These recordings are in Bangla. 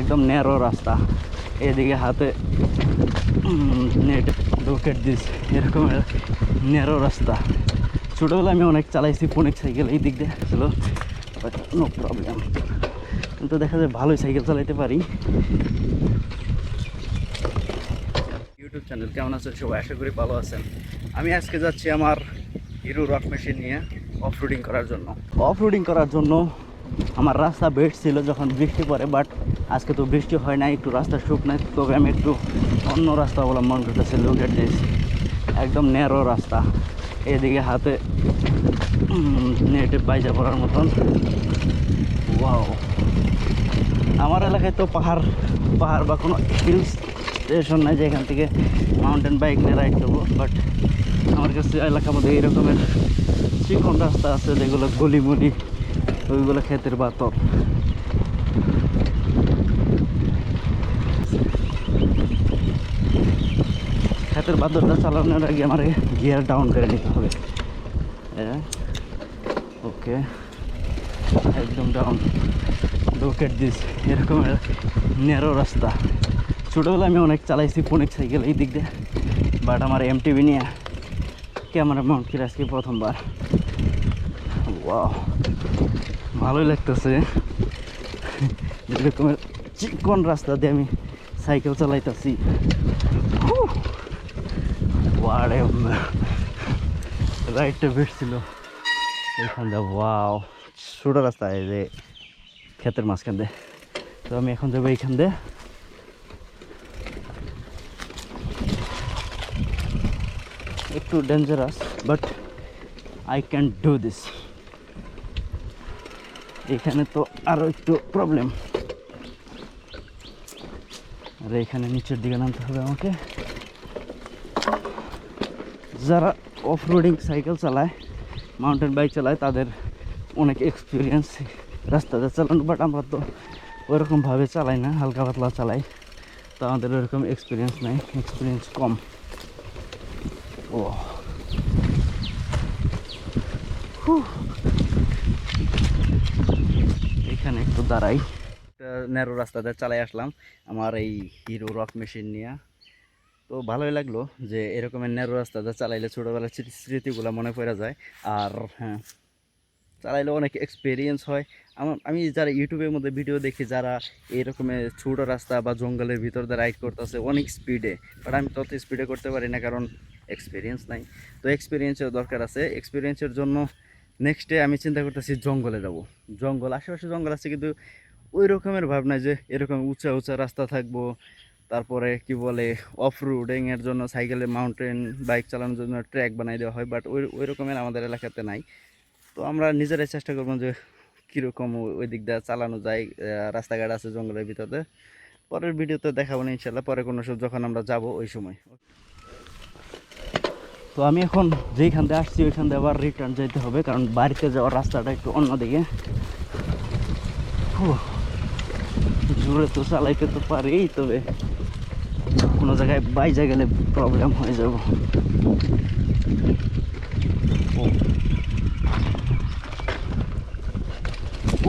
একদম ন্যারো রাস্তা। এদিকে হাতে নেট রকেট দিস এরকম ন্যারো রাস্তা। ছোটোবেলায় আমি অনেক চালাইছি অনেক সাইকেল এই দিক দিয়ে ছিল নো প্রবলেম কিন্তু দেখা যায় ভালোই সাইকেল চালাইতে পারি। ইউটিউব চ্যানেল কেমন আছেন সবাই? আশা করি ভালো আছেন। আমি আজকে যাচ্ছি আমার হিরো রক মেশিন নিয়ে অফ রোডিং করার জন্য। অফ রোডিং করার জন্য আমার রাস্তা বেস্ট ছিল যখন বৃষ্টি পড়ে বাট আজকে তো বৃষ্টি হয় না একটু রাস্তা শুকনো তবে আমি একটু অন্য রাস্তা অবলম্বন করতেছি লোকের দিস একদম ন্যারো রাস্তা, এদিকে হাতে নেটে বাইজা পড়ার মতন ওয়াও আমার এলাকায় তো পাহাড় পাহাড় বা কোনো হিল স্টেশন নাই যে এখান থেকে মাউন্টেন বাইক নিয়ে রাইড করব বাট আমার কাছে এলাকার মধ্যে এইরকমের চিকন রাস্তা আছে যেগুলো গলিমলি ওইগুলো ক্ষেতের বাতর ক্ষেতের বাতরটা চালানোর আগে আমার গিয়ার ডাউন করে নিতে হবে। ওকে একদম ডাউন রকেট দিস এরকমের ন্যারো রাস্তা। ছোটোবেলায় আমি অনেক চালাইছি অনেক সাইকেল এই দিক দিয়ে। বাট আমার এমটিভি নিয়ে ক্যামেরা মাউন্ট করে আজকে প্রথমবার। ওয়াও ভালোই লাগতেছে। এরকমের চিকন রাস্তা দিয়ে আমি সাইকেল চালাইতেছি। ওয়ারে রাইডটা বেশ ছিল। এইখান দিয়ে ওয়াও ছোটো রাস্তা এই যে ক্ষেতের মাঝখান দিয়ে। তো আমি এখন যাব এইখান দিয়ে। একটু dangerous but I can do this এখানে তো আরও একটু প্রবলেম আর এখানে নিচের দিকে নামতে হবে আমাকে। যারা অফ রোডিং সাইকেল চালায় মাউন্টেন বাইক চালায়, তাদের অনেক এক্সপিরিয়েন্স রাস্তাতে চালানো বাট আমরা তো ওরকমভাবে চালাই না, হালকা পাতলা চালাই। তো আমাদের ওরকম এক্সপিরিয়েন্স নাই এক্সপিরিয়েন্স কম। ও হুঁ। এখানে। একটু দাঁড়াই। ন্যারো রাস্তাতে চালাই আসলাম আমার এই হিরো রক মেশিন নিয়ে। তো ভালোই লাগল যে এরকমের ন্যারো রাস্তাতে চালাইলে ছোটোবেলার স্মৃতি- স্মৃতিগুলো মনে পড়ে যায়। আর হ্যাঁ চালাইলে অনেক এক্সপিরিয়েন্স হয়। আমার, আমি যারা ইউটিউবের মধ্যে ভিডিও দেখি, যারা এরকমের ছোটো রাস্তা বা জঙ্গলের ভিতর দিয়ে রাইড করতেছে, অনেক স্পিডে বাট আমি তত স্পিডে করতে পারি না কারণ এক্সপিরিয়েন্স নাই। তো এক্সপিরিয়েন্সের দরকার আছে। এক্সপিরিয়েন্সের জন্য নেক্সট ডে আমি চিন্তা করতেছি জঙ্গলে যাব। জঙ্গল, আশেপাশে জঙ্গল আছে কিন্তু ওই রকমের ভাবনা যে এরকম উঁচা উঁচা রাস্তা থাকব, তারপরে কি বলে অফ রোডিংয়ের জন্য সাইকেলে মাউন্টেন বাইক চালানোর জন্য ট্র্যাক বানাই দেওয়া হয় বাট ওই ওই রকমের আমাদের এলাকাতে নাই। তো আমরা নিজেরাই চেষ্টা করব যে কীরকম ওই দিক দিয়ে চালানো যায় রাস্তাঘাট আছে জঙ্গলের ভিতরে। পরের ভিডিওতে দেখাবো না ইনশাল্লাহ পরে কোনো সময় যখন আমরা যাব ওই সময়। তো আমি এখন যেইখান দিয়ে আসছি, ওইখান দিয়ে আবার রিটার্ন যেতে হবে, কারণ বাড়িতে যাওয়ার রাস্তাটা একটু অন্যদিকে। জোরে তো চালাইতে তো পারি তবে কোনো জায়গায় বাইজা গেলে প্রবলেম হয়ে যাব।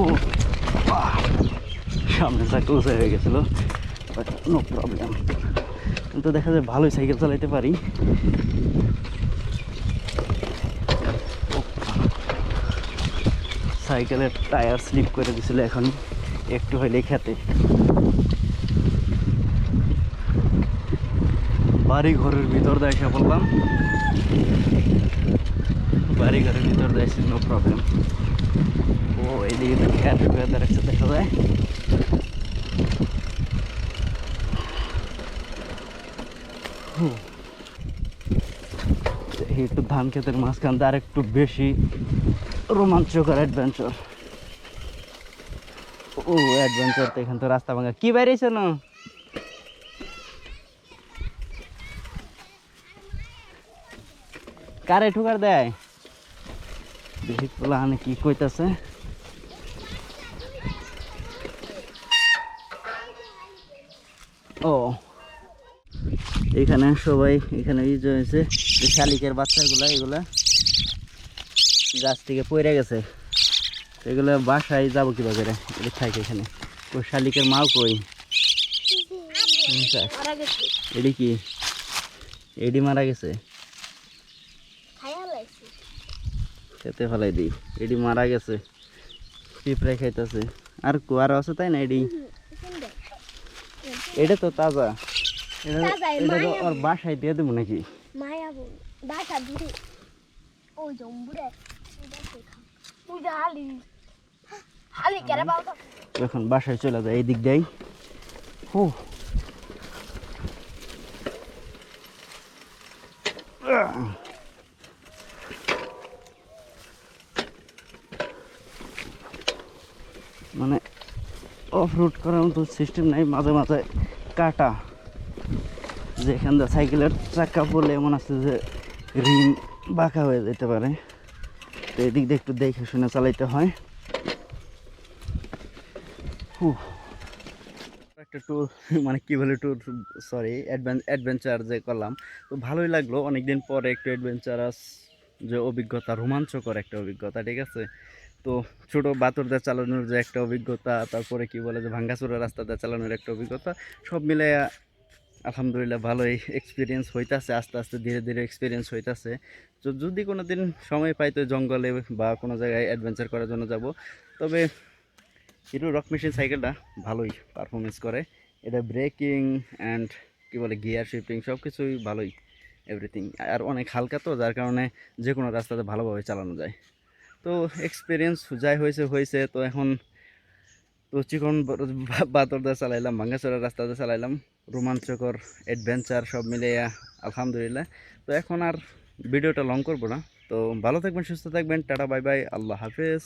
ও! সামনে উঁচা হয়ে গেছিল বাট নো প্রবলেম কিন্তু দেখা যায় ভালোই সাইকেল চালাইতে পারি। সাইকেলের টায়ার স্লিপ করে দিছিল এখন একটু হইলেই খেতে। বাড়ি ঘরের ভিতর এসে বললাম বাড়ি ঘরের ভিতর এসে নো প্রবলেম ও, এদিকে তো খেয়ার ওয়েদার দেখা যায়। একটু ধান ক্ষেতের মাঝখান আর একটু বেশি রোমাঞ্চকর অ্যাডভেঞ্চার ও অ্যাডভেঞ্চার তো এখান তো রাস্তা ভাঙা। কি বেরিয়েছে না কারে ঠুকার দেয়? দেখি প্লানে কি কইতাছে। ও। এখানে সবাই, এখানে এই যে হয়েছে শালিকের বাচ্চাগুলা, এগুলা। গাছ থেকে পড়ে গেছে। এগুলো বাসায় যাব কীভাবে করে এগুলো থাকে এখানে। ওই শালিকের মাও কই? এডি কি? এডি মারা গেছে? খেতে ফেলাই দিই। এডি মারা গেছে। পিঁপড়ে খাইতেছে। আর কুয়ার আছে তাই না এডি? এটা তো তাজা। এটা তো ওর বাসায় দিয়ে দেবো নাকি? মায়া বাসা দূরে। ওই জম্বুরে পূজা হালি হালি কেন বাবা এখন বাসায় চলে যায় এই দিক দিয়েই মানে অফ রোড করার মতো সিস্টেম নাই, মাঝে মাঝে কাটা। যেখান সাইকেলের চাকা পড়লে এমন আছে যে রিম বাঁকা হয়ে যেতে পারে। তো এদিক দিয়ে একটু দেখে শুনে চালাইতে হয়। একটা ট্যুর মানে কী বলে ট্যুর সরি অ্যাডভেঞ্চার যে করলাম। তো ভালোই লাগল, অনেকদিন পরে একটু অ্যাডভেঞ্চারাস যে অভিজ্ঞতা, রোমাঞ্চকর একটা অভিজ্ঞতা, ঠিক আছে? তো ছোটো বাতরদের চালানোর যে একটা অভিজ্ঞতা, তারপরে কি বলে যে ভাঙ্গাচোরা রাস্তাতে চালানোর একটা অভিজ্ঞতা, সব মিলে আলহামদুলিল্লাহ ভালোই এক্সপিরিয়েন্স হইতাছে, আস্তে আস্তে ধীরে ধীরে এক্সপিরিয়েন্স হইতাছে। তো যদি কোনো দিন সময় পাই তো জঙ্গলে বা কোনো জায়গায় অ্যাডভেঞ্চার করার জন্য যাব। তবে হিরো রক মেশিন সাইকেলটা ভালোই পারফরমেন্স করে। এটা ব্রেকিং অ্যান্ড কী বলে গিয়ার শিফটিং সব কিছুই ভালোই এভরিথিং আর অনেক হালকা তো, যার কারণে যে কোনো রাস্তাতে ভালোভাবে চালানো যায়। তো এক্সপিরিয়েন্স যাই হয়েছে হয়েছে। তো এখন তো চিকন বাতরদা চালাইলাম ভাঙ্গাচড়া রাস্তাতে চালাইলাম, রোমাঞ্চকর অ্যাডভেঞ্চার সব মিলে আলহামদুলিল্লাহ। তো এখন আর ভিডিওটা লং করব না। তো ভালো থাকবেন, সুস্থ থাকবেন, টাটা বাই বাই আল্লাহ হাফেজ।